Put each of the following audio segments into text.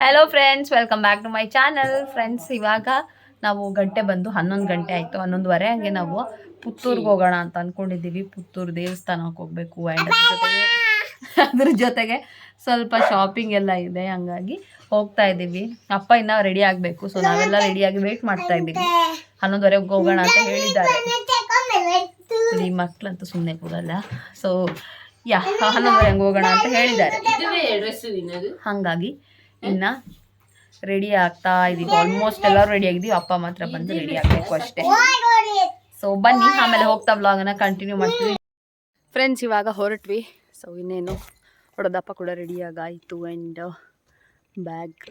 Hello friends welcome back to my channel friends ಇವಾಗ ನಾವು ಗಂಟೆ ಬಂದು ಹನ್ನೊಂದು ಗಂಟೆ ಆಯಿತು ಹನ್ನೊಂದುವರೆ. ಹಾಗೆ ನಾವು ಪುತ್ತೂರ್ಗೆ ಹೋಗೋಣ ಅಂತ ಅಂದ್ಕೊಂಡಿದ್ದೀವಿ ಪುತ್ತೂರು ದೇವಸ್ಥಾನಕ್ಕೆ ಹೋಗಬೇಕು ಆ್ಯಂಡ್ ಅದ್ರ ಜೊತೆಗೆ ಸ್ವಲ್ಪ ಶಾಪಿಂಗ್ ಎಲ್ಲ ಇದೆ ಹಂಗಾಗಿ ಹೋಗ್ತಾ ಇದ್ದೀವಿ. ಅಪ್ಪ ಇನ್ನೂ ರೆಡಿ ಆಗಬೇಕು ಸೊ ನಾವೆಲ್ಲ ರೆಡಿಯಾಗಿ ವೇಟ್ ಮಾಡ್ತಾ ಇದ್ದೀವಿ. ಹನ್ನೊಂದುವರೆಗೆ ಹೋಗೋಣ ಅಂತ ಹೇಳಿದ್ದಾರೆ. ಈ ಮಕ್ಕಳಂತೂ ಸುಮ್ಮನೆ ಕೂಡಲ್ಲ ಸೊ ಯಾ ಹನ್ನೊಂದುವರೆ ಹಂಗೆ ಹೋಗೋಣ ಅಂತ ಹೇಳಿದ್ದಾರೆ. ಹಾಗಾಗಿ ಇನ್ನ ರೆಡಿ ಆಗ್ತಾ ಇದೀವಿ. ಆಲ್ಮೋಸ್ಟ್ ಎಲ್ಲರೂ ರೆಡಿ ಆಗಿದ್ದೀವಿ. ಅಪ್ಪ ಮಾತ್ರ ಬಂದು ರೆಡಿ ಆಗಬೇಕು ಅಷ್ಟೇ. ಸೊ ಬನ್ನಿ ಆಮೇಲೆ ಹೋಗ್ತಾ ವ್ಲಾಗನ್ನು ಕಂಟಿನ್ಯೂ ಮಾಡ್ತೀವಿ. ಫ್ರೆಂಡ್ಸ್ ಇವಾಗ ಹೊರಟ್ವಿ. ಸೊ ಇನ್ನೇನು ಹೊಡೆದಪ್ಪ ಕೂಡ ರೆಡಿ ಆಗಾಯಿತು ಆ್ಯಂಡ್ ಬ್ಯಾಗ್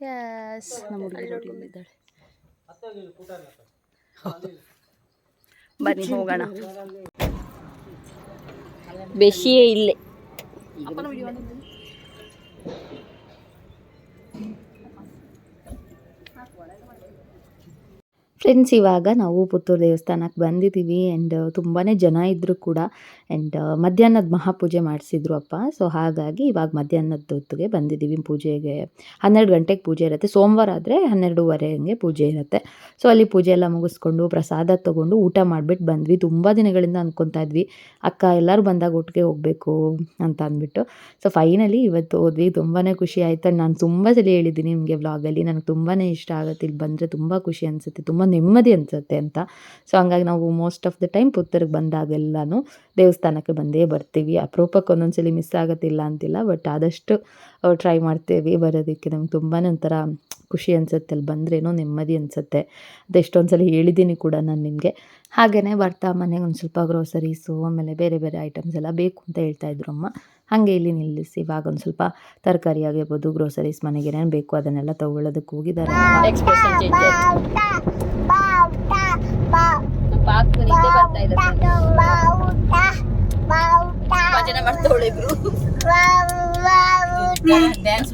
ಎಸ್ ನಮ್ಮ ಹುಡುಗಿ ಬನ್ನಿ ಹೋಗೋಣ. ಬೆಶಿಯೇ ಇಲ್ಲೇ. ಫ್ರೆಂಡ್ಸ್ ಇವಾಗ ನಾವು ಪುತ್ತೂರು ದೇವಸ್ಥಾನಕ್ಕೆ ಬಂದಿದ್ದೀವಿ ಆ್ಯಂಡ್ ತುಂಬಾ ಜನ ಇದ್ದರೂ ಕೂಡ ಆ್ಯಂಡ್ ಮಧ್ಯಾಹ್ನದ ಮಹಾಪೂಜೆ ಮಾಡಿಸಿದ್ರು ಅಪ್ಪ. ಸೊ ಹಾಗಾಗಿ ಇವಾಗ ಮಧ್ಯಾಹ್ನದ ಹೊತ್ತಿಗೆ ಬಂದಿದ್ದೀವಿ ಪೂಜೆಗೆ. ಹನ್ನೆರಡು ಗಂಟೆಗೆ ಪೂಜೆ ಇರುತ್ತೆ. ಸೋಮವಾರ ಆದರೆ ಹನ್ನೆರಡೂವರೆ ಹಂಗೆ ಪೂಜೆ ಇರುತ್ತೆ. ಸೊ ಅಲ್ಲಿ ಪೂಜೆ ಎಲ್ಲ ಮುಗಿಸ್ಕೊಂಡು ಪ್ರಸಾದ ತೊಗೊಂಡು ಊಟ ಮಾಡಿಬಿಟ್ಟು ಬಂದ್ವಿ. ತುಂಬ ದಿನಗಳಿಂದ ಅಂದ್ಕೊತಾ ಇದ್ವಿ, ಅಕ್ಕ, ಎಲ್ಲರೂ ಬಂದಾಗ ಒಟ್ಟಿಗೆ ಹೋಗಬೇಕು ಅಂತ ಅಂದ್ಬಿಟ್ಟು. ಸೊ ಫೈನಲಿ ಇವತ್ತು ಹೋದ್ವಿ. ತುಂಬಾ ಖುಷಿ ಆಯಿತು. ನಾನು ತುಂಬ ಸಲ ಹೇಳಿದ್ದೀನಿ ನಿಮಗೆ ವ್ಲಾಗಲ್ಲಿ ನನಗೆ ತುಂಬಾ ಇಷ್ಟ ಆಗುತ್ತೆ. ಇಲ್ಲಿ ಬಂದರೆ ತುಂಬ ಖುಷಿ ಅನಿಸುತ್ತೆ. ತುಂಬ ನೆಮ್ಮದಿ ಅನ್ಸುತ್ತೆ ಅಂತ. ಸೊ ಹಂಗಾಗಿ ನಾವು ಮೋಸ್ಟ್ ಆಫ್ ದ ಟೈಮ್ ಪುತ್ತೂರಿಗೆ ಬಂದಾಗೆಲ್ಲನೂ ದೇವಸ್ಥಾನಕ್ಕೆ ಬಂದೇ ಬರ್ತೀವಿ. ಅಪರೂಪಕ್ಕೆ ಒಂದೊಂದ್ಸಲಿ ಮಿಸ್ ಆಗೋದಿಲ್ಲ ಅಂತಿಲ್ಲ ಬಟ್ ಆದಷ್ಟು ಟ್ರೈ ಮಾಡ್ತೇವೆ ಬರೋದಕ್ಕೆ. ನಮ್ಗೆ ತುಂಬಾ ಒಂಥರ ಖುಷಿ ಅನಿಸುತ್ತೆ ಅಲ್ಲಿ ಬಂದ್ರೇನೋ ನೆಮ್ಮದಿ ಅನಿಸುತ್ತೆ. ಅದು ಎಷ್ಟೊಂದು ಸಲ ಹೇಳಿದ್ದೀನಿ ಕೂಡ ನಾನು ನಿಮಗೆ. ಹಾಗೆಯೇ ಬರ್ತಾ ಮನೆಗೆ ಒಂದು ಸ್ವಲ್ಪ ಗ್ರೋಸರೀಸು ಆಮೇಲೆ ಬೇರೆ ಬೇರೆ ಐಟಮ್ಸ್ ಎಲ್ಲ ಬೇಕು ಅಂತ ಹೇಳ್ತಾ ಇದ್ರು ಅಮ್ಮ. ಹಾಗೆ ಇಲ್ಲಿ ನಿಲ್ಲಿಸಿ ಇವಾಗ ಒಂದು ಸ್ವಲ್ಪ ತರಕಾರಿ ಆಗಿರ್ಬೋದು ಗ್ರೋಸರೀಸ್ ಮನೆಗೆ ಏನೇನು ಬೇಕು ಅದನ್ನೆಲ್ಲ ತಗೊಳ್ಳೋದಕ್ಕೆ ಹೋಗಿದ್ದಾರೆ ಮಾಡ್ತಾವಳೆ ಡ್ಯಾನ್ಸ್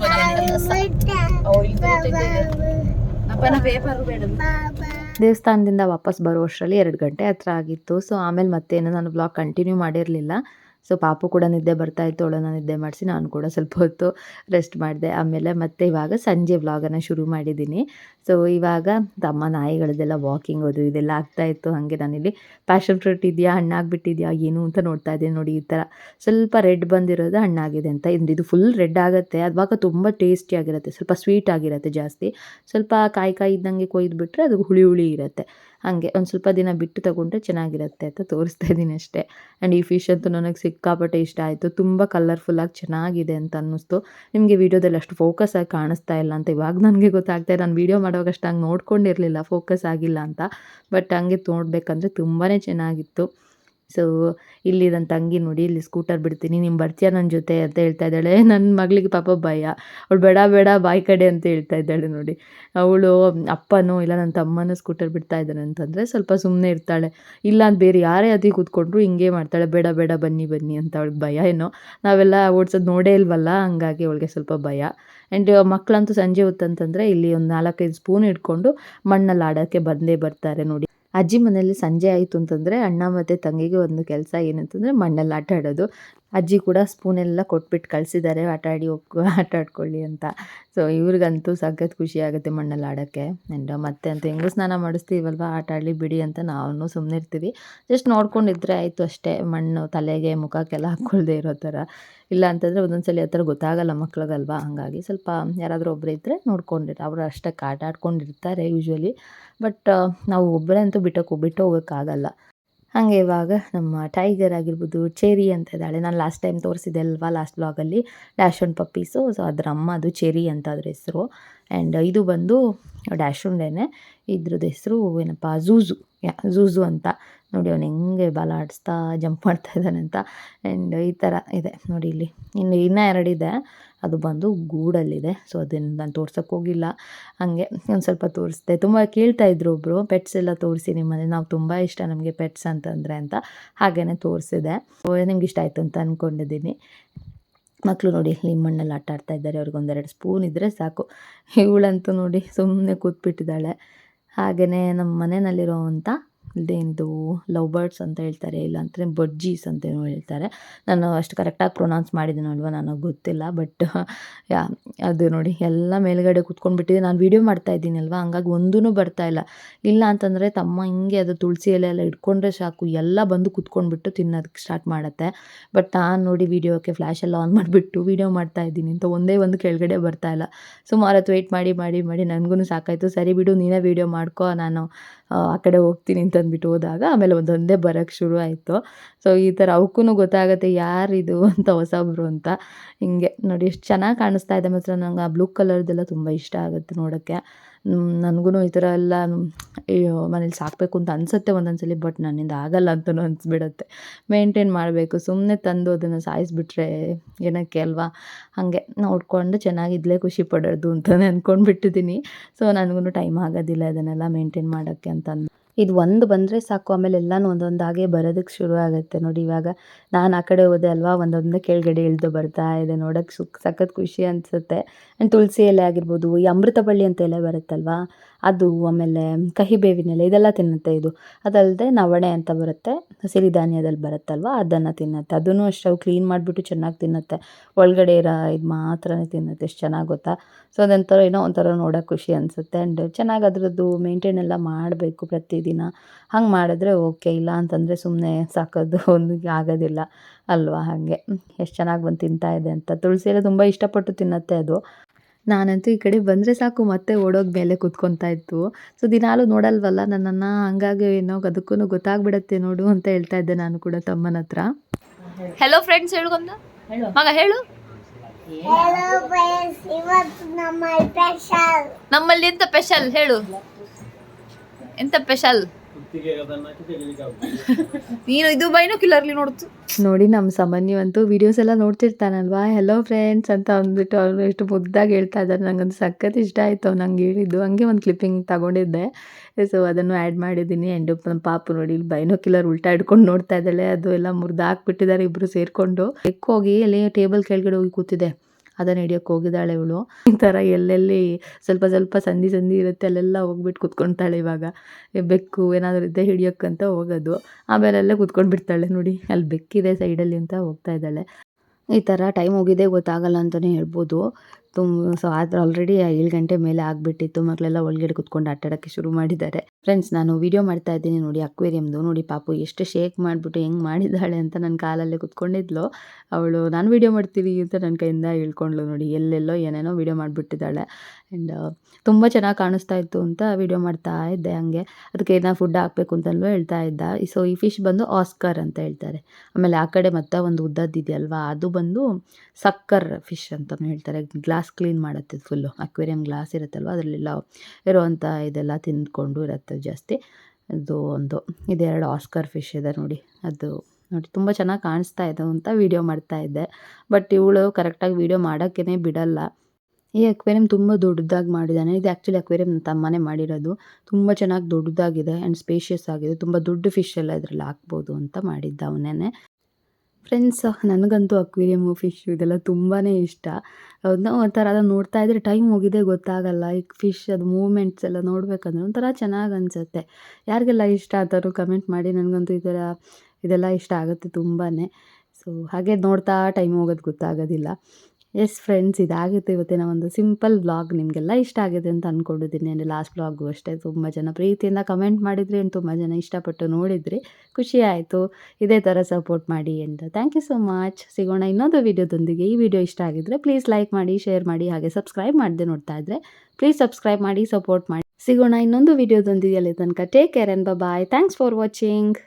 ದೇವಸ್ಥಾನದಿಂದ ವಾಪಸ್ ಬರೋ ಅಷ್ಟರಲ್ಲಿ ಎರಡು ಗಂಟೆ ಹತ್ರ ಆಗಿತ್ತು. ಸೊ ಆಮೇಲೆ ಮತ್ತೇನು, ನಾನು ಬ್ಲಾಗ್ ಕಂಟಿನ್ಯೂ ಮಾಡಿರಲಿಲ್ಲ. ಸೊ ಪಾಪು ಕೂಡ ನಿದ್ದೆ ಬರ್ತಾ ಇತ್ತು, ಅವಳನ್ನ ನಿದ್ದೆ ಮಾಡಿಸಿ ನಾನು ಕೂಡ ಸ್ವಲ್ಪ ಹೊತ್ತು ರೆಸ್ಟ್ ಮಾಡಿದೆ. ಆಮೇಲೆ ಮತ್ತೆ ಇವಾಗ ಸಂಜೆ ವ್ಲಾಗನ್ನು ಶುರು ಮಾಡಿದ್ದೀನಿ. ಸೊ ಇವಾಗ ತಮ್ಮ ನಾಯಿಗಳದ್ದೆಲ್ಲ ವಾಕಿಂಗ್ ಅದು ಇದೆಲ್ಲ ಆಗ್ತಾ ಇತ್ತು. ಹಾಗೆ ನಾನಿಲ್ಲಿ ಪ್ಯಾಷನ್ ಫ್ರೂಟ್ ಇದೆಯಾ, ಹಣ್ಣಾಗಿಬಿಟ್ಟಿದೆಯಾ, ಏನು ಅಂತ ನೋಡ್ತಾ ಇದ್ದೀನಿ ನೋಡಿ ಈ ಥರ. ಸ್ವಲ್ಪ ರೆಡ್ ಬಂದಿರೋದು ಹಣ್ಣಾಗಿದೆ ಅಂತ. ಇಂದು ಇದು ಫುಲ್ ರೆಡ್ ಆಗುತ್ತೆ. ಅವಾಗ ತುಂಬ ಟೇಸ್ಟಿಯಾಗಿರುತ್ತೆ ಸ್ವಲ್ಪ ಸ್ವೀಟ್ ಆಗಿರುತ್ತೆ ಜಾಸ್ತಿ. ಸ್ವಲ್ಪ ಕಾಯಿ ಕಾಯಿ ಇದ್ದಂಗೆ ಕೊಯ್ದುಬಿಟ್ರೆ ಅದು ಹುಳಿ ಹುಳಿ ಇರುತ್ತೆ. ಹಾಗೆ ಒಂದು ಸ್ವಲ್ಪ ದಿನ ಬಿಟ್ಟು ತಗೊಂಡ್ರೆ ಚೆನ್ನಾಗಿರುತ್ತೆ ಅಂತ ತೋರಿಸ್ತಾ ಇದ್ದೀನಿ ಅಷ್ಟೇ. ಆ್ಯಂಡ್ ಈ ಫಿಶ್ ಅಂತೂ ನನಗೆ ಸಿಕ್ಕಾಪಟ್ಟೆ ಇಷ್ಟ ಆಯಿತು. ತುಂಬ ಕಲರ್ಫುಲ್ಲಾಗಿ ಚೆನ್ನಾಗಿದೆ ಅಂತ ಅನ್ನಿಸ್ತು. ನಿಮಗೆ ವೀಡಿಯೋದಲ್ಲಿ ಅಷ್ಟು ಫೋಕಸ್ ಆಗಿ ಕಾಣಿಸ್ತಾ ಇಲ್ಲ ಅಂತ ಇವಾಗ ನನಗೆ ಗೊತ್ತಾಗ್ತಾ ನಾನು ವೀಡಿಯೋ ಮಾಡುವಾಗ ಅಷ್ಟು ಹಂಗೆ ನೋಡ್ಕೊಂಡಿರಲಿಲ್ಲ ಫೋಕಸ್ ಆಗಿಲ್ಲ ಅಂತ. ಬಟ್ ಹಂಗೆ ನೋಡಬೇಕಂದ್ರೆ ತುಂಬಾ ಚೆನ್ನಾಗಿತ್ತು. ಸೊ ಇಲ್ಲಿ ನನ್ನ ತಂಗಿ ನೋಡಿ, ಇಲ್ಲಿ ಸ್ಕೂಟರ್ ಬಿಡ್ತೀನಿ, ನೀನು ಬರ್ತೀಯ ನನ್ನ ಜೊತೆ ಅಂತ ಹೇಳ್ತಾ ಇದ್ದಾಳೆ. ನನ್ನ ಮಗಳಿಗೆ ಪಾಪ ಭಯ. ಅವಳು ಬೇಡ ಬೇಡ, ಬಾಯ್ ಕಡೆ ಅಂತ ಹೇಳ್ತಾ ಇದ್ದಾಳೆ ನೋಡಿ. ಅವಳು, ಅಪ್ಪನೋ ಇಲ್ಲ ನನ್ನ ತಮ್ಮನೂ ಸ್ಕೂಟರ್ ಬಿಡ್ತಾ ಇದ್ದಾನೆ ಅಂತಂದರೆ ಸ್ವಲ್ಪ ಸುಮ್ಮನೆ ಇರ್ತಾಳೆ. ಇಲ್ಲ ಅಂತ ಬೇರೆ ಯಾರೇ ಅದಿ ಕೂತ್ಕೊಂಡ್ರು ಹಿಂಗೆ ಮಾಡ್ತಾಳೆ. ಬೇಡ ಬೇಡ, ಬನ್ನಿ ಬನ್ನಿ ಅಂತ ಅವಳಿಗೆ ಭಯ ಏನೋ. ನಾವೆಲ್ಲ ಓಡ್ಸೋದು ನೋಡೇ ಇಲ್ವಲ್ಲ, ಹಂಗಾಗಿ ಅವಳಿಗೆ ಸ್ವಲ್ಪ ಭಯ. ಆ್ಯಂಡ್ ಮಕ್ಕಳಂತೂ ಸಂಜೆ ಹೊತ್ತಂತಂದರೆ ಇಲ್ಲಿ ಒಂದು ನಾಲ್ಕೈದು ಸ್ಪೂನ್ ಇಟ್ಕೊಂಡು ಮಣ್ಣಲ್ಲಿ ಆಡೋಕ್ಕೆ ಬಂದೇ ಬರ್ತಾರೆ ನೋಡಿ. ಅಜ್ಜಿ ಮನೆಯಲ್ಲಿ ಸಂಜೆ ಆಯಿತು ಅಂತಂದರೆ ಅಣ್ಣ ಮತ್ತು ತಂಗಿಗೆ ಒಂದು ಕೆಲಸ ಏನಂತಂದರೆ ಮಣ್ಣಲ್ಲಿ ಆಟ ಆಡೋದು. ಅಜ್ಜಿ ಕೂಡ ಸ್ಪೂನೆಲ್ಲ ಕೊಟ್ಬಿಟ್ಟು ಕಳಿಸಿದ್ದಾರೆ ಆಟ ಆಡಿ ಹೋಗಿ, ಆಟ ಆಡ್ಕೊಳ್ಳಿ ಅಂತ. ಸೊ ಇವ್ರಿಗಂತೂ ಸಖತ್ ಖುಷಿ ಆಗುತ್ತೆ ಮಣ್ಣಲ್ಲಿ ಆಡೋಕ್ಕೆ. ಆ್ಯಂಡ್ ಮತ್ತೆ ಅಂತ ಹೆಂಗೂ ಸ್ನಾನ ಮಾಡಿಸ್ತೀವಲ್ವ, ಆಟ ಆಡಲಿ ಬಿಡಿ ಅಂತ ನಾವು ಸುಮ್ಮನೆ ಇರ್ತೀವಿ. ಜಸ್ಟ್ ನೋಡ್ಕೊಂಡಿದ್ರೆ ಆಯಿತು ಅಷ್ಟೇ, ಮಣ್ಣು, ತಲೆಗೆ, ಮುಖಕ್ಕೆಲ್ಲ ಹಾಕ್ಕೊಳ್ದೇ ಇರೋ ಥರ. ಇಲ್ಲ ಅಂತಂದರೆ ಒಂದೊಂದು ಸಲ ಆ ಥರ ಗೊತ್ತಾಗಲ್ಲ ಮಕ್ಳಿಗಲ್ವಾ? ಹಾಗಾಗಿ ಸ್ವಲ್ಪ ಯಾರಾದರೂ ಒಬ್ಬರು ಇದ್ದರೆ ನೋಡ್ಕೊಂಡಿರ್ತಾರೆ ಅವರು ಅಷ್ಟಕ್ಕೆ ಆಟ ಆಡ್ಕೊಂಡಿರ್ತಾರೆ ಯೂಶ್ವಲಿ ಬಟ್ ನಾವು ಒಬ್ಬರೇ ಅಂತೂ ಬಿಟ್ಟಕ್ಕೆ ಬಿಟ್ಟು ಹೋಗೋಕ್ಕಾಗಲ್ಲ ಹಾಗೆ ಇವಾಗ ನಮ್ಮ ಟೈಗರ್ ಆಗಿರ್ಬೋದು ಚೆರಿ ಅಂತ ಇದ್ದಾಳೆ. ನಾನು ಲಾಸ್ಟ್ ಟೈಮ್ ತೋರಿಸಿದೆ ಅಲ್ವಾ ಲಾಸ್ಟ್ ಬ್ಲಾಗಲ್ಲಿ ಡ್ಯಾಶನ್ ಪಪ್ಪೀಸು ಸೊ ಅದರ ಅಮ್ಮ ಅದು ಚೆರಿ ಅಂತ ಅದ್ರ ಹೆಸರು. ಆ್ಯಂಡ್ ಇದು ಬಂದು ಡ್ಯಾಶುಂಡೇನೆ ಇದ್ರದ್ದು ಹೆಸರು ಏನಪ್ಪ ಝೂಝು ಯಾ ಝೂಝು ಅಂತ. ನೋಡಿ ಅವನು ಹೆಂಗೆ ಬಾಲ ಆಡಿಸ್ತಾ ಜಂಪ್ ಮಾಡ್ತಾ ಇದ್ದಾನೆ ಅಂತ. ಆ್ಯಂಡ್ ಈ ಥರ ಇದೆ. ನೋಡಿ ಇಲ್ಲಿ. ಇನ್ನು ಇನ್ನೂ ಎರಡಿದೆ ಅದು ಬಂದು ಗೂಡಲ್ಲಿದೆ. ಸೊ ಅದನ್ನು ನಾನು ತೋರ್ಸೋಕೆ ಹೋಗಿಲ್ಲ. ಹಾಗೆ ಒಂದು ಸ್ವಲ್ಪ ತೋರಿಸ್ದೆ. ತುಂಬ ಕೇಳ್ತಾ ಇದ್ರು ಒಬ್ಬರು ಪೆಟ್ಸ್ ಎಲ್ಲ ತೋರಿಸಿ ನಿಮ್ಮನೆ ನಾವು ತುಂಬ ಇಷ್ಟ ನಮಗೆ ಪೆಟ್ಸ್ ಅಂತಂದರೆ ಅಂತ ಹಾಗೇ ತೋರಿಸಿದೆ. ನಿಮ್ಗೆ ಇಷ್ಟ ಆಯಿತು ಅಂತ ಅಂದ್ಕೊಂಡಿದ್ದೀನಿ ಮಕ್ಕಳು ನೋಡಿ ನಿಮ್ಮಣ್ಣಲ್ಲಿ ಮಣ್ಣಲ್ಲಿ ಆಟ ಆಡ್ತಾ ಇದ್ದಾರೆ ಅವ್ರಿಗೊಂದೆರಡು ಸ್ಪೂನ್ ಇದ್ದರೆ ಸಾಕು. ಇವಳಂತೂ ನೋಡಿ ಸುಮ್ಮನೆ ಕೂತ್ಬಿಟ್ಟಿದ್ದಾಳೆ. ಹಾಗೆಯೇ ನಮ್ಮ ಮನೆಯಲ್ಲಿರೋವಂಥ ಇದೇನಿದು ಲವ್ ಬರ್ಡ್ಸ್ ಅಂತ ಹೇಳ್ತಾರೆ ಇಲ್ಲ ಅಂದರೆ ಬಡ್ಜೀಸ್ ಅಂತೇನೋ ಹೇಳ್ತಾರೆ. ನಾನು ಅಷ್ಟು ಕರೆಕ್ಟಾಗಿ ಪ್ರೊನೌನ್ಸ್ ಮಾಡಿದ್ದೀನಲ್ವ ನನಗೆ ಗೊತ್ತಿಲ್ಲ ಬಟ್ ಯಾ, ಅದು ನೋಡಿ, ಎಲ್ಲ ಮೇಲ್ಗಡೆ ಕುತ್ಕೊಂಡ್ಬಿಟ್ಟಿದೆ ನಾನು ವೀಡಿಯೋ ಮಾಡ್ತಾ ಇದ್ದೀನಲ್ವ ಹಂಗಾಗಿ ಒಂದೂ ಬರ್ತಾ ಇಲ್ಲ. ಇಲ್ಲ ಅಂತಂದರೆ ತಮ್ಮ ಹಿಂಗೆ ಅದು ತುಳಸಿ ಎಲೆ ಎಲ್ಲ ಇಟ್ಕೊಂಡ್ರೆ ಸಾಕು, ಎಲ್ಲ ಬಂದು ಕುತ್ಕೊಂಡ್ಬಿಟ್ಟು ತಿನ್ನೋದಕ್ಕೆ ಸ್ಟಾರ್ಟ್ ಮಾಡುತ್ತೆ. ಬಟ್ ನಾನು ನೋಡಿ ವೀಡಿಯೋಕ್ಕೆ ಫ್ಲ್ಯಾಶ್ ಎಲ್ಲ ಆನ್ ಮಾಡಿಬಿಟ್ಟು ವೀಡಿಯೋ ಮಾಡ್ತಾ ಇದ್ದೀನಿ ಅಂತ ಒಂದೇ ಒಂದು ಕೆಳಗಡೆ ಬರ್ತಾ ಇಲ್ಲ. ಸುಮಾರು ಹೊತ್ತು ವೆಯ್ಟ್ ಮಾಡಿ ಮಾಡಿ ಮಾಡಿ ನನಗೂ ಸಾಕಾಯಿತು. ಸರಿ ಬಿಡು, ನೀನೇ ವೀಡಿಯೋ ಮಾಡ್ಕೋ, ನಾನು, ಆ ಕಡೆ ಹೋಗ್ತೀನಿ ಅಂತಂದ್ಬಿಟ್ಟು ಹೋದಾಗ ಆಮೇಲೆ ಒಂದೊಂದೇ ಬರೋಕ್ಕೆ ಶುರು ಆಯಿತು. ಸೊ ಈ ಥರ ಅವಕ್ಕೂ ಗೊತ್ತಾಗುತ್ತೆ ಯಾರಿದು ಅಂತ ಹೊಸಬ್ರು ಅಂತ. ಹಿಂಗೆ ನೋಡಿ ಎಷ್ಟು ಚೆನ್ನಾಗಿ ಕಾಣಿಸ್ತಾ ಇದೆ ಮಾತ್ರ. ನಂಗೆ ಆ ಬ್ಲೂ ಕಲರ್ದೆಲ್ಲ ತುಂಬ ಇಷ್ಟ ಆಗುತ್ತೆ ನೋಡೋಕ್ಕೆ. ನನಗೂ ಈ ಥರ ಎಲ್ಲ ಮನೇಲಿ ಸಾಕಬೇಕು ಅಂತ ಅನಿಸುತ್ತೆ ಒಂದೊಂದು ಸಲ ಬಟ್ ನನ್ನಿಂದ ಆಗಲ್ಲ ಅಂತಲೂ ಅನಿಸ್ಬಿಡುತ್ತೆ. ಮೇಂಟೈನ್ ಮಾಡಬೇಕು. ಸುಮ್ಮನೆ ತಂದು ಅದನ್ನು ಸಾಯಿಸ್ಬಿಟ್ರೆ ಏನಕ್ಕೆ ಅಲ್ವಾ? ಹಾಗೆ ನೋಡ್ಕೊಂಡು ಚೆನ್ನಾಗಿದ್ಲೇ ಖುಷಿ ಪಡೋದು ಅಂತಲೇ ಅಂದ್ಕೊಂಡ್ಬಿಟ್ಟಿದ್ದೀನಿ ಸೊ ನನಗೂ ಟೈಮ್ ಆಗೋದಿಲ್ಲ ಅದನ್ನೆಲ್ಲ ಮೇಂಟೈನ್ ಮಾಡೋಕ್ಕೆ ಅಂತ ಅಂದು ಇದು ಒಂದು ಬಂದರೆ ಸಾಕು. ಆಮೇಲೆ ಎಲ್ಲನೂ ಒಂದೊಂದಾಗೆ ಬರೋದಕ್ಕೆ ಶುರು ಆಗುತ್ತೆ ನೋಡಿ ಇವಾಗ. ನಾನು ಆ ಕಡೆ ಹೋದೆ ಅಲ್ವಾ ಒಂದೊಂದೇ ಕೆಳಗಡೆ ಇಳಿದು ಬರ್ತಾ ಇದೆ ನೋಡೋಕ್ಕೆ ಸುಖ ಸಖತ್ ಖುಷಿ ಅನಿಸುತ್ತೆ. ಆ್ಯಂಡ್ ತುಳಸಿ ಎಲೆ ಆಗಿರ್ಬೋದು, ಈ ಅಮೃತ ಬಳ್ಳಿ ಅಂತ ಎಲೆ ಬರುತ್ತಲ್ವಾ, ಅದು ಆಮೇಲೆ ಕಹಿ ಬೇವಿನ ಎಲೆ, ಇದೆಲ್ಲ ತಿನ್ನುತ್ತೆ ಇದು. ಅದಲ್ಲದೆ ನವಣೆ ಅಂತ ಬರುತ್ತೆ ಸಿರಿಧಾನ್ಯದಲ್ಲಿ ಬರುತ್ತಲ್ವಾ, ಅದನ್ನು ತಿನ್ನುತ್ತೆ. ಅದನ್ನು ಅಷ್ಟೇ ಅವು ಕ್ಲೀನ್ ಮಾಡಿಬಿಟ್ಟು ಚೆನ್ನಾಗಿ ತಿನ್ನುತ್ತೆ. ಒಳಗಡೆ ಇರೋ ಇದು ಮಾತ್ರನೇ ತಿನ್ನುತ್ತೆ, ಎಷ್ಟು ಚೆನ್ನಾಗಿ ಗೊತ್ತಾ? ಸೊ ಅದೊಂಥರ ಏನೋ ಒಂಥರ ನೋಡೋಕೆ ಖುಷಿ ಅನಿಸುತ್ತೆ. ಆ್ಯಂಡ್ ಚೆನ್ನಾಗಿ ಅದರದ್ದು ಮೇಂಟೈನ್ ಎಲ್ಲ ಮಾಡಬೇಕು ಪ್ರತಿದಿನ ಹಂಗೆ ಮಾಡಿದ್ರೆ ಓಕೆ ಇಲ್ಲ ಅಂತಂದರೆ ಸುಮ್ಮನೆ ಸಾಕೋದು ಒಂದು ಆಗೋದಿಲ್ಲ ಅಲ್ವಾ ಹಾಗೆ? ಎಷ್ಟು ಚೆನ್ನಾಗಿ ಬಂದು ತಿಂತಾ ಇದೆ ಅಂತ. ತುಳಸಿ ಎಲ್ಲ ತುಂಬ ಇಷ್ಟಪಟ್ಟು ತಿನ್ನತ್ತೆ ಅದು. ನಾನಂತೂ ಈ ಕಡೆ ಬಂದರೆ ಸಾಕು ಮತ್ತೆ ಓಡೋಗಿ ಮೇಲೆ ಕೂತ್ಕೊತಾ ಇತ್ತು. ಸೊ ದಿನಾಲೂ ನೋಡಲ್ವಲ್ಲ ನನ್ನನ್ನು ಹಂಗಾಗಿ ಏನೋ ಅದಕ್ಕೂ ಗೊತ್ತಾಗ್ಬಿಡತ್ತೆ ನೋಡು ಅಂತ ಹೇಳ್ತಾ ಇದ್ದೆ ನಾನು ಕೂಡ ತಮ್ಮನ ಹತ್ರ. ಹೆಲೋ ಫ್ರೆಂಡ್ಸ್ ಹೇಳ್ಕೊಂಡ ಮಗ ಹೇಳು. Hello friends, ಇವತ್ತು ನಮ್ಮ ಸ್ಪೆಷಲ್ ನಮ್ಮಲ್ಲಿ ಸ್ಪೆಷಲ್ ಹೇಳು. ಎಂತ ಸ್ಪೆಷಲ್ ನೀನು ಇದು ಬೈನೋಕ್ಯುಲರ್ಲಿ ನೋಡ್ತು? ನೋಡಿ ನಮ್ಮ ಸಾಮಾನ್ಯ ವಿಡಿಯೋಸ್ ಎಲ್ಲ ನೋಡ್ತಿರ್ತಾನಲ್ವಾ? ಹೆಲೋ ಫ್ರೆಂಡ್ಸ್ ಅಂತ ಅಂದ್ಬಿಟ್ಟು ಅವ್ರು ಎಷ್ಟು ಮುದ್ದಾಗಿ ಹೇಳ್ತಾ ಇದ್ದಾರೆ. ನಂಗೊಂದು ಸಖತ್ ಇಷ್ಟ ಆಯಿತು ನಂಗೆ ಹೇಳಿದ್ದು. ಹಂಗೆ ಒಂದು ಕ್ಲಿಪ್ಪಿಂಗ್ ತಗೊಂಡಿದ್ದೆ. ಸೊ ಅದನ್ನು ಆ್ಯಡ್ ಮಾಡಿದ್ದೀನಿ. ಆ್ಯಂಡ್ ನಮ್ಮ ಪಾಪು ನೋಡಿ ಇಲ್ಲಿ ಬೈನೋಕ್ಯುಲರ್ ಉಲ್ಟಾ ಹಿಡ್ಕೊಂಡು ನೋಡ್ತಾ ಇದ್ದಾಳೆ. ಅದು ಎಲ್ಲ ಮುರಿದು ಹಾಕ್ಬಿಟ್ಟಿದ್ದಾರೆ ಇಬ್ಬರು ಸೇರಿಕೊಂಡು ಹೋಗಿ ಅಲ್ಲಿ ಟೇಬಲ್ ಕೆಳಗಡೆ ಹೋಗಿ ಕೂತಿದೆ. ಅದನ್ನು ಹಿಡಿಯೋಕ್ಕೆ ಹೋಗಿದ್ದಾಳೆ ಇವಳು. ಈ ಥರ ಎಲ್ಲೆಲ್ಲಿ ಸ್ವಲ್ಪ ಸ್ವಲ್ಪ ಸಂಧಿ ಸಂಧಿ ಇರುತ್ತೆ ಅಲ್ಲೆಲ್ಲ ಹೋಗ್ಬಿಟ್ಟು ಕುತ್ಕೊಳ್ತಾಳೆ ಇವಾಗ. ಬೆಕ್ಕು ಏನಾದರೂ ಇದ್ದೇ ಹಿಡಿಯೋಕ್ಕಂತ ಹೋಗೋದು. ಆಮೇಲೆ ಅಲ್ಲೇ ಕುತ್ಕೊಂಡು ಬಿಡ್ತಾಳೆ ನೋಡಿ. ಅಲ್ಲಿ ಬೆಕ್ಕಿದೆ ಸೈಡಲ್ಲಿ ಅಂತ ಹೋಗ್ತಾ ಇದ್ದಾಳೆ. ಈ ಥರ ಟೈಮ್ ಹೋಗಿದ್ದೇ ಗೊತ್ತಾಗಲ್ಲ ಅಂತಲೇ ಹೇಳ್ಬೋದು. ತುಂಬ ಸೊ ಆದರೆ ಆಲ್ರೆಡಿ ಏಳು ಗಂಟೆ ಮೇಲೆ ಆಗಿಬಿಟ್ಟಿತ್ತು. ಮಕ್ಕಳೆಲ್ಲ ಒಳಗಡೆ ಕುತ್ಕೊಂಡು ಆಟಾಡೋಕ್ಕೆ ಶುರು ಮಾಡಿದ್ದಾರೆ. ಫ್ರೆಂಡ್ಸ್ ನಾನು ವಿಡಿಯೋ ಮಾಡ್ತಾ ಇದ್ದೀನಿ ನೋಡಿ ಅಕ್ವೇರಿಯಮ್ದು ನೋಡಿ ಪಾಪು, ಎಷ್ಟು ಶೇಕ್ ಮಾಡಿಬಿಟ್ಟು ಹೆಂಗೆ ಮಾಡಿದ್ದಾಳೆ ಅಂತ ನನ್ನ ಕಾಲಲ್ಲೇ ಕುತ್ಕೊಂಡಿದ್ಲು. ಅವಳು, ನಾನು ವಿಡಿಯೋ ಮಾಡ್ತೀನಿ ಅಂತ ನನ್ನ ಕೈಯಿಂದ ಹೇಳ್ಕೊಂಡ್ಳು ನೋಡಿ, ಎಲ್ಲೆಲ್ಲೋ ಏನೇನೋ ವೀಡಿಯೋ ಮಾಡಿಬಿಟ್ಟಿದ್ದಾಳೆ. ಆ್ಯಂಡ್ ತುಂಬ ಚೆನ್ನಾಗಿ ಕಾಣಿಸ್ತಾ ಇತ್ತು ಅಂತ ವಿಡಿಯೋ ಮಾಡ್ತಾ ಇದ್ದೆ ಹಂಗೆ. ಅದಕ್ಕೆ ಏನೋ ಫುಡ್ ಹಾಕಬೇಕು ಅಂತಲೂ ಹೇಳ್ತಾ ಇದ್ದ. ಸೊ ಈ ಫಿಶ್ ಬಂದು ಆಸ್ಕರ್ ಅಂತ ಹೇಳ್ತಾರೆ. ಆಮೇಲೆ ಆ ಕಡೆ ಮತ್ತೆ ಒಂದು ಉದ್ದದ್ದಿದೆಯಲ್ವಾ? ಅದು ಬಂದು ಸಕ್ಕರ್ ಫಿಶ್ ಅಂತಲೂ ಹೇಳ್ತಾರೆ. ಗ್ಲಾಸ್ ಕ್ಲೀನ್ ಮಾಡುತ್ತೆ ಫುಲ್ಲು ಅಕ್ವೇರಿಯಂ ಗ್ಲಾಸ್ ಇರುತ್ತಲ್ವ, ಅದರಲ್ಲೆಲ್ಲ ಇರೋವಂಥ ಇದೆಲ್ಲ ತಿಂದ್ಕೊಂಡು ಇರುತ್ತೆ ಜಾಸ್ತಿ. ಅದು ಒಂದು, ಇದೆರಡು ಆಸ್ಕರ್ ಫಿಶ್ ಇದೆ ನೋಡಿ. ಅದು ನೋಡಿ, ತುಂಬ ಚೆನ್ನಾಗಿ ಕಾಣಿಸ್ತಾ ಇದೆ ಅಂತ ವೀಡಿಯೋ ಮಾಡ್ತಾ ಇದ್ದೆ. ಬಟ್ ಇವಳು ಕರೆಕ್ಟಾಗಿ ವೀಡಿಯೋ ಮಾಡೋಕ್ಕೇ ಬಿಡಲ್ಲ. ಈ ಅಕ್ವೇರಿಯಂ ತುಂಬ ದೊಡ್ಡದಾಗಿ ಮಾಡಿದ್ದಾನೆ. ಇದು ಆ್ಯಕ್ಚುಲಿ ಅಕ್ವೇರಿಯಂ ತಮ್ಮನೇ ಮಾಡಿರೋದು. ತುಂಬ ಚೆನ್ನಾಗಿ ದೊಡ್ಡದಾಗಿದೆ ಆ್ಯಂಡ್ ಸ್ಪೇಷಿಯಸ್ ಆಗಿದೆ. ತುಂಬ ದೊಡ್ಡ ಫಿಶ್ ಎಲ್ಲ ಇದರಲ್ಲಿ ಹಾಕ್ಬೋದು ಅಂತ ಮಾಡಿದ್ದ ಅವನೇ ಫ್ರೆಂಡ್ಸ್ ನನಗಂತೂ ಅಕ್ವೇರಿಯಮ್ ಫಿಶ್ ಇದೆಲ್ಲ ತುಂಬಾ ಇಷ್ಟ. ಅದನ್ನ ಒಂಥರ ನೋಡ್ತಾ ಇದ್ದರೆ ಟೈಮ್ ಹೋಗಿದೆ ಗೊತ್ತಾಗಲ್ಲ. ಈಗ ಫಿಶ್ ಅದು ಮೂಮೆಂಟ್ಸ್ ಎಲ್ಲ ನೋಡಬೇಕಂದ್ರೆ ಒಂಥರ ಚೆನ್ನಾಗಿ ಅನಿಸುತ್ತೆ. ಯಾರಿಗೆಲ್ಲ ಇಷ್ಟ ಆದರೂ ಕಮೆಂಟ್ ಮಾಡಿ. ನನಗಂತೂ ಈ ಥರ ಇದೆಲ್ಲ ಇಷ್ಟ ಆಗುತ್ತೆ ತುಂಬಾ ಸೊ ಹಾಗೆ ನೋಡ್ತಾ ಟೈಮ್ ಹೋಗೋದು ಗೊತ್ತಾಗೋದಿಲ್ಲ. ಎಸ್ ಫ್ರೆಂಡ್ಸ್, ಇದಾಗಿತ್ತು ಇವತ್ತಿನ ಒಂದು ಸಿಂಪಲ್ ವ್ಲಾಗ್. ನಿಮಗೆಲ್ಲ ಇಷ್ಟ ಆಗಿದೆ ಅಂತ ಅಂದ್ಕೊಂಡಿದ್ದೀನಿ ಅಂದರೆ ಲಾಸ್ಟ್ ವ್ಲಾಗು ಅಷ್ಟೇ. ತುಂಬ ಜನ ಪ್ರೀತಿಯಿಂದ ಕಮೆಂಟ್ ಮಾಡಿದ್ರಿ ಆ್ಯಂಡ್ ತುಂಬ ಜನ ಇಷ್ಟಪಟ್ಟು ನೋಡಿದ್ರಿ. ಖುಷಿ ಆಯಿತು. ಇದೇ ಥರ ಸಪೋರ್ಟ್ ಮಾಡಿ ಅಂತ. ಥ್ಯಾಂಕ್ ಯು ಸೊ ಮಚ್ ಸಿಗೋಣ ಇನ್ನೊಂದು ವೀಡಿಯೋದೊಂದಿಗೆ ಈ ವಿಡಿಯೋ ಇಷ್ಟ ಆಗಿದ್ದರೆ ಪ್ಲೀಸ್ ಲೈಕ್ ಮಾಡಿ ಶೇರ್ ಮಾಡಿ, ಹಾಗೆ ಸಬ್ಸ್ಕ್ರೈಬ್ ಮಾಡದೆ ನೋಡ್ತಾ ಇದ್ದರೆ ಪ್ಲೀಸ್ ಸಬ್ಸ್ಕ್ರೈಬ್ ಮಾಡಿ ಸಪೋರ್ಟ್ ಮಾಡಿ. ಸಿಗೋಣ ಇನ್ನೊಂದು ವೀಡಿಯೋದೊಂದಿಗೆ ಅಲ್ಲಿ ತನಕ take care and bye thanks for watching